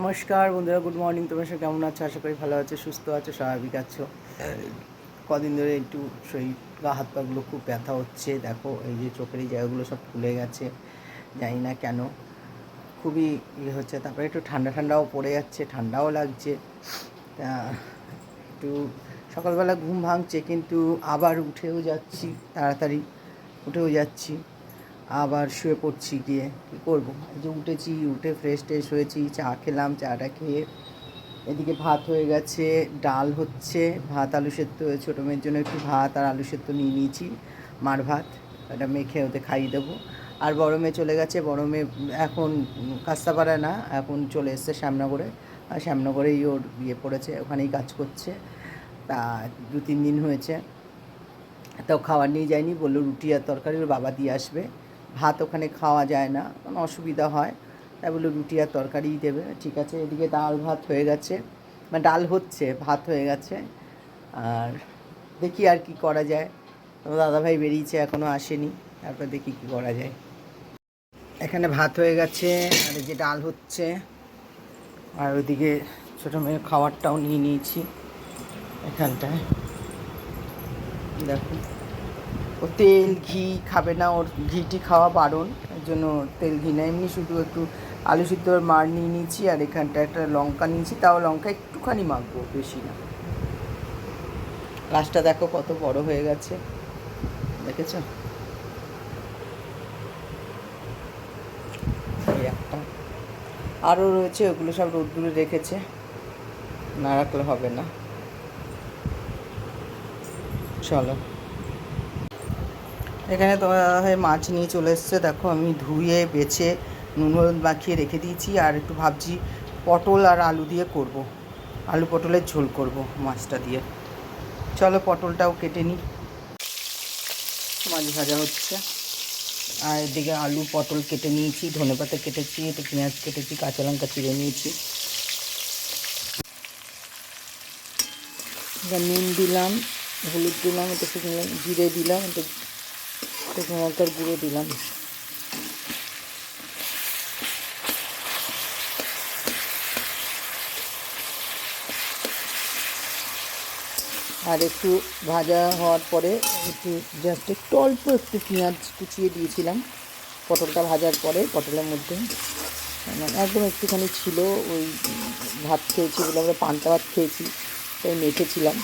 নমস্কার বন্ধুরা good morning তোমার সব কেমন আছো? আশা করি ভালো আছো, সুস্থ আছো, স্বাভাবিক আছো। কদিন ধরে একটু শরীর গা হাত পাগুলো খুব ব্যথা হচ্ছে। দেখো, এই যে চোখের এই জায়গাগুলো সব ফুলে গেছে, জানি না কেন। খুবই ইয়ে হচ্ছে, তারপরে একটু ঠান্ডা ঠান্ডাও পড়ে যাচ্ছে, ঠান্ডাও লাগছে। তা একটু সকালবেলা ঘুম ভাঙছে, কিন্তু আবার উঠেও যাচ্ছি, তাড়াতাড়ি উঠেও যাচ্ছি। আবার শুয়ে পড়ছি গিয়ে। কী করব? যে উঠেছি, উঠে ফ্রেশ ট্রেশ হয়েছি, চা খেলাম, চাটা খেয়ে এদিকে ভাত হয়ে গেছে, ডাল হচ্ছে, ভাত আলু সেদ্ধ ছোটো মেয়ের জন্য একটু ভাত আর আলু সেদ্ধ নিয়ে নিয়েছি, মার ভাত এটা মেখে ওতে খাইয়ে দেবো। আর বড় মেয়ে চলে গেছে, বড় মেয়ে এখন কাস্তাপাড়া না, এখন চলে এসছে শ্যামনগরে। আর শ্যামনগরেই ওর বিয়ে পড়েছে, ওখানেই কাজ করছে। তা দু তিন দিন হয়েছে। তাও খাবার নিয়ে যায়নি, বলল রুটি আর তরকারি ওর বাবা দিয়ে আসবে। ভাত ওখানে খাওয়া যায় না, কোনো অসুবিধা হয়। তাই বলল, রুটি আর তরকারিই দেবে, ঠিক আছে। এদিকে ডাল ভাত হয়ে গেছে। মানে ডাল হচ্ছে, ভাত হয়ে গেছে। আর দেখি আর কি করা যায়। তোমার দাদাভাই বেরিয়েছে এখনও আসেনি। তারপর দেখি কি করা যায়। এখানে ভাত হয়ে গেছে, আর যে ডাল হচ্ছে। আর ওইদিকে ছোটো মেয়ের খাবারটাও নিয়ে নিয়েছি এখানটায়। দেখো। ও তেল, ঘি খাবে না, ওর ঘিটি খাওয়া বারণ। এর জন্য তেল, ঘি না এমনি শুধু একটু আলু সিদ্ধ ওর মার নিয়ে নিয়েছি, আর এখানটা একটা লঙ্কা নিয়েছি। তাও লঙ্কা একটুখানি মাখবো, বেশি না। গাছটা দেখো কত বড় হয়ে গেছে। দেখেছ? একটা। আরও রয়েছে, ওগুলো সব রোদ্দুরে রেখেছে। না রাখলে হবে না। চলো। এখানে তোমার মাছ নিয়ে চলে এসছে। দেখো, আমি ধুয়ে, বেছে নুন হলুদ মাখিয়ে রেখে দিয়েছি। আর একটু ভাবছি পটল আর আলু দিয়ে করব। আলু পটলের ঝোল করব মাছটা দিয়ে। চলো পটলটাও কেটে নিই। মাছ ভাজা হচ্ছে। আর এদিকে আলু, পটল কেটে নিয়েছি, ধনে পাতা কেটেছি, একটু পেঁয়াজ কেটেছি, কাঁচা লঙ্কা চিড়ে নিয়েছি। নুন দিলাম, হলুদ দিলাম, একটু শুকনো জিরে দিলাম, একটু শুকনো লঙ্কার গুঁড়ো দিলাম। আর একটু ভাজা হওয়ার পরে একটু জাস্ট একটু অল্প একটু পেঁয়াজ কুচিয়ে দিয়েছিলাম। পটলটা ভাজার পরে, পটলের মধ্যে। মানে একদম একটুখানি ছিল ওই ভাত খেয়েছি বলে আমরা পান্তা ভাত খেয়েছি, তাই মেখেছিলাম।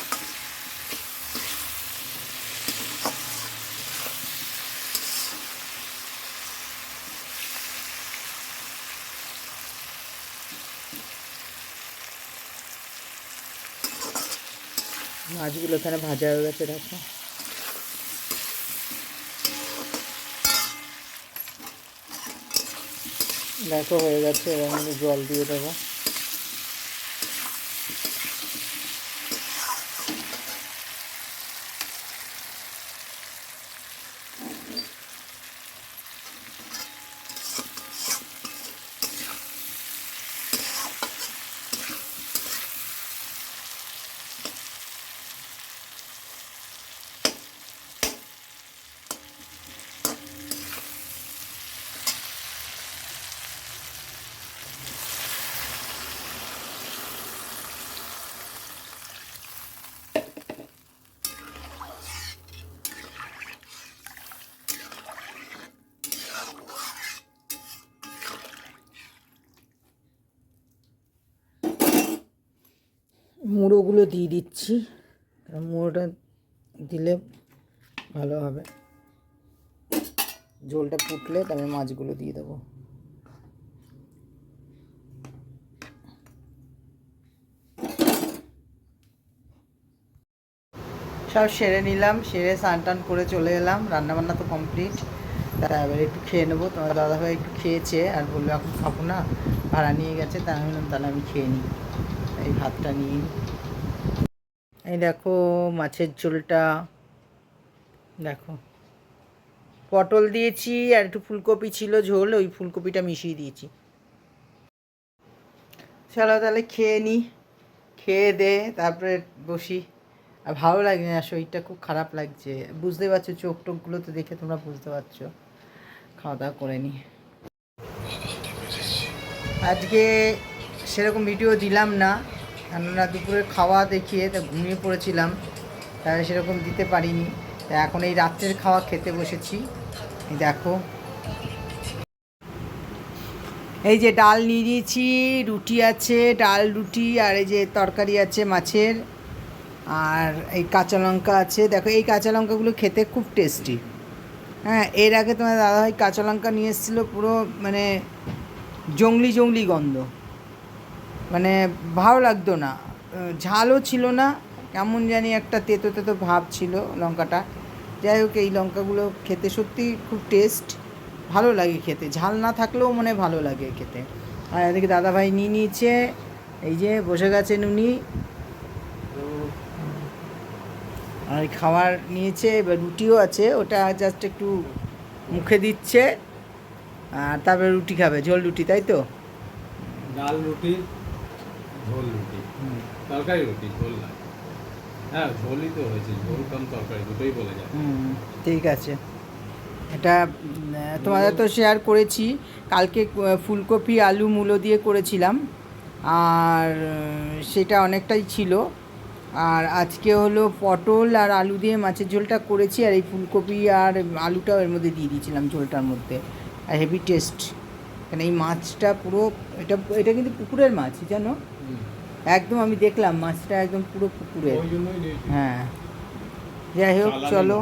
মাছগুলো এখানে ভাজা হয়ে গেছে দেখো। দেখো হয়ে গেছে এবার আমি জল দিয়ে দেবো। মুড়োগুলো দিয়ে দিচ্ছি। কারণ মুড়োটা দিলে ভালো হবে। ঝোলটা ফুটলে তবে মাছগুলো দিয়ে দেবো। সব সেরে নিলাম, সেরে স্নান টান করে চলে এলাম। রান্নাবান্না তো কমপ্লিট। তারা এবার একটু খেয়ে নেব। তোমার দাদাভাই একটু খেয়েছে আর বলল, এখন খাব না। ভাড়া নিয়ে গেছে তাই আমি তাহলে আমি খেয়ে নিই। এই ভাতটা নিয়ে। এই দেখো মাছের ঝোলটা। দেখো। পটল দিয়েছি আর একটু ফুলকপি ছিল ঝোল, ওই ফুলকপিটা মিশিয়ে দিয়েছি। চলো তাহলে খেয়ে নিই খেয়ে দে, তারপরে বসি। আর ভালো লাগে না, শরীরটা খুব খারাপ লাগছে। বুঝতে পারছ, চোখ টোকগুলো তো দেখে তোমরা বুঝতে পারছ। খাওয়া দাওয়া করে নিই আজকে সেরকম ভিডিও দিলাম না। কেননা দুপুরের খাওয়া দেখিয়ে তা ঘুমিয়ে পড়েছিলাম, তাই সেরকম দিতে পারিনি। তা এখন এই রাত্রের খাওয়া খেতে বসেছি। দেখো। এই যে ডাল নিয়ে নিয়েছি, রুটি আছে, ডাল রুটি, আর এই যে তরকারি আছে মাছের, আর এই কাঁচা লঙ্কা আছে। দেখো, এই কাঁচা লঙ্কাগুলো খেতে খুব টেস্টি। হ্যাঁ এর আগে তোমার দাদাভাই কাঁচা লঙ্কা নিয়ে এসেছিল, পুরো মানে জংলি জংলি গন্ধ। মানে ভালো লাগতো না। ঝালও ছিল না, কেমন জানি একটা তেতো তেতো ভাব ছিল লঙ্কাটা। যাই হোক, এই লঙ্কাগুলো খেতে সত্যি খুব টেস্ট ভালো লাগে খেতে। ঝাল না থাকলেও মনে ভালো লাগে খেতে। আর এদিকে দাদাভাই নিয়ে নিয়েছে, এই যে বসে গেছেন উনি। আর খাবার নিয়েছে, এবার রুটিও আছে, ওটা জাস্ট একটু মুখে দিচ্ছে। আর তারপরে রুটি খাবে, ঝোল রুটি, তাই তো? ডাল রুটি। ঝোল রুটি। তরকারি রুটি ঝোল না। হ্যাঁ ঝোলই তো হয়েছে ঝোল কম তরকারি দুটোই বলে যায় হুম ঠিক আছে। এটা তোমাদের তো শেয়ার করেছি। কালকে ফুলকপি আলু মূলো দিয়ে করেছিলাম। আর সেটা অনেকটাই ছিল। আর আজকে হলো পটল আর আলু দিয়ে মাছের ঝোলটা করেছি। আর এই ফুলকপি আর আলুটাও এর মধ্যে দিয়ে দিয়েছিলাম ঝোলটার মধ্যে। আর হেভি টেস্ট কারণ এই মাছটা পুরো এটা এটা কিন্তু পুকুরের মাছ জানো? একদম আমি দেখলাম মাছটা একদম পুরো নিয়েছি। হ্যাঁ যাই হোক চলো।